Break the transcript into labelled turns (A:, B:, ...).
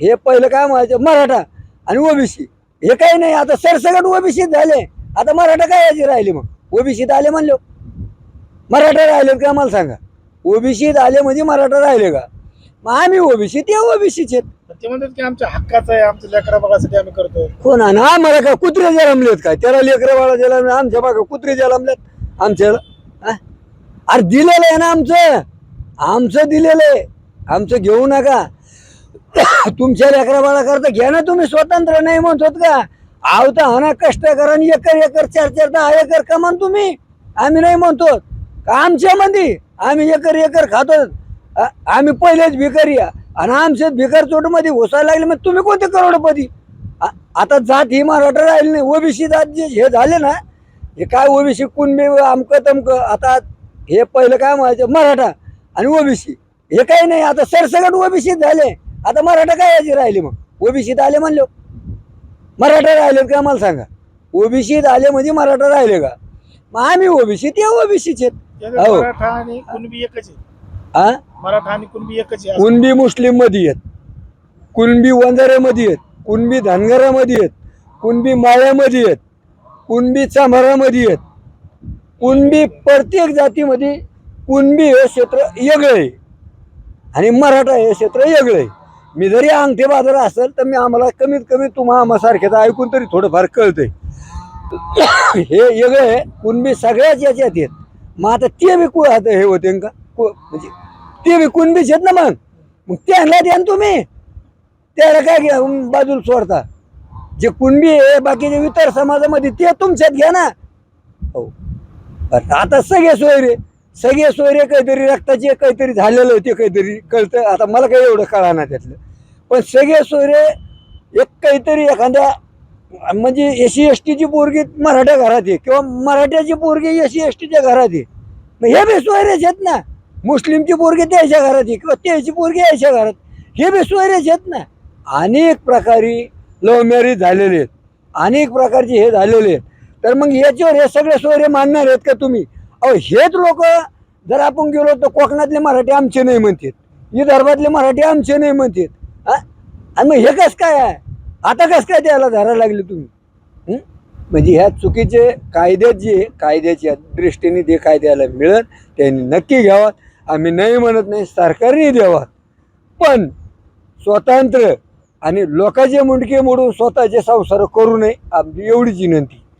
A: हे पहिलं काय म्हणायचं? मराठा आणि ओबीसी. हे काही नाही आता सरसकट ओबीसीत झाले. आता मराठा काय याची राहिले मग? ओबीसीत आले म्हणलो. मराठा राहिले का मला सांगा? ओबीसीत आले म्हणजे मराठा राहिले का? मग आम्ही ओबीसी ते ओबीसीचे
B: ते म्हणतात की आमच्या हक्काचं आहे आमच्या लेकरा बघासाठी आम्ही करतो
A: कोण ना? आम्हाला काय कुत्रे जलमलेत काय? त्याला लेकरं बाळा जलमले आमच्या बागा कुत्रे जलमलेत आमच्या हा? अरे दिलेलं आहे ना आमचं. आमचं दिलेलं आहे. आमचं घेऊ नका. तुमच्या लेकरा बाळा करता घ्या ना तुम्ही स्वतंत्र नाही म्हणतो का? आवता हा ना कष्ट करा आणि एकर एकर चार चार दहा एकर कमान तुम्ही. आम्ही नाही म्हणतो का आमच्या मध्ये आम्ही एकर एकर खातो. आम्ही पहिलेच भिकारी आणि आमच्याच भिकार चोटमध्ये घुसायला लागले मग तुम्ही कोणते करोडपती? आता जात ही मराठा राहिली नाही. ओबीसी जात जे हे झाले ना हे काय ओबीसी कुणबी अमकं तमकं? आता हे पहिलं काय म्हणायचं? मराठा आणि ओबीसी. हे काही नाही. आता सरसगट ओबीसी झाले. आता मराठा काय याची राहिली मग? ओबीसीत आले म्हणलो. मराठा राहिले का मला सांगा? ओबीसीत आले म्हणजे मराठा राहिले का? मग आम्ही ओबीसी ते ओबीसीचे
B: त्याच्यात
A: हो.
B: मराठा आणि कुणबी एकच आहे
A: हा
B: मराठा आणि कुणबी एकच आहे. असं.
A: कुणबी मुस्लिममध्ये आहेत. कुणबी वंजाऱ्यामध्ये आहेत. कुणबी धनगरामध्ये आहेत. कुणबी माळ्यामध्ये आहेत. कुणबी चांभारामध्ये आहेत. कुणबी प्रत्येक जातीमध्ये कुणबी हे क्षेत्र वेगळं आहे. आणि मराठा हे क्षेत्र वेगळं आहे. मी जरी अंगठे बाजार असेल तर मी आम्हाला कमीत कमी तुम्हा आम्हासारख्याचं ऐकून तरी थोडंफार कळतंय. हे वेगळं आहे कुणबी सगळ्याच याच्यात येत. मग आता ते बी कु आता हे होते का? कु- म्हणजे ते बी कुणबीच आहेत ना मग. मग त्यांना द्या ना तुम्ही. त्याला काय घ्या बाजूला सोडता. जे कुणबी आहे बाकीचे इतर समाजामध्ये ते तुमच्यात घ्या ना. हो. आता सगळे सोयरे. सगळे सोयरे काहीतरी रक्ताचे काहीतरी झालेलं होते काहीतरी कळतं. आता मला काही एवढं कळा ना त्यातलं. पण सगळे सोयरे एक काहीतरी एखाद्या म्हणजे एस सी एस टीची पोरगी मराठ्या घरात आहे किंवा मराठ्याची पोरगी एस सी एस टीच्या घरात आहे. मग हे बी सोयरेच आहेत ना. मुस्लिमची पोरगी त्याच्या घरात आहे किंवा त्याची पोरगी याच्या घरात. हे बी सोयरेच आहेत ना. अनेक प्रकारे लव्ह मॅरेज झालेले आहेत. अनेक प्रकारचे हे झालेले आहेत. तर मग याच्यावर हे सगळे सोयरे मानणार आहेत का तुम्ही? अहो हेच लोक जर आपण गेलो तर कोकणातले मराठी आमचे नाही म्हणतात. विदर्भातले मराठी आमचे नाही म्हणतात. हा? आणि मग हे कसं काय आहे? आता कसं काय द्यायला धरायला लागले तुम्ही? म्हणजे ह्या चुकीचे कायद्यात जे कायद्याच्या दृष्टीने जे कायद्याला मिळत त्यांनी नक्की घ्यावात आम्ही नाही म्हणत नाही सरकारने द्यावा. पण स्वतंत्र आणि लोकांचे मुंडके मोडून स्वतःचे संसार करू नये आमची एवढीच विनंती.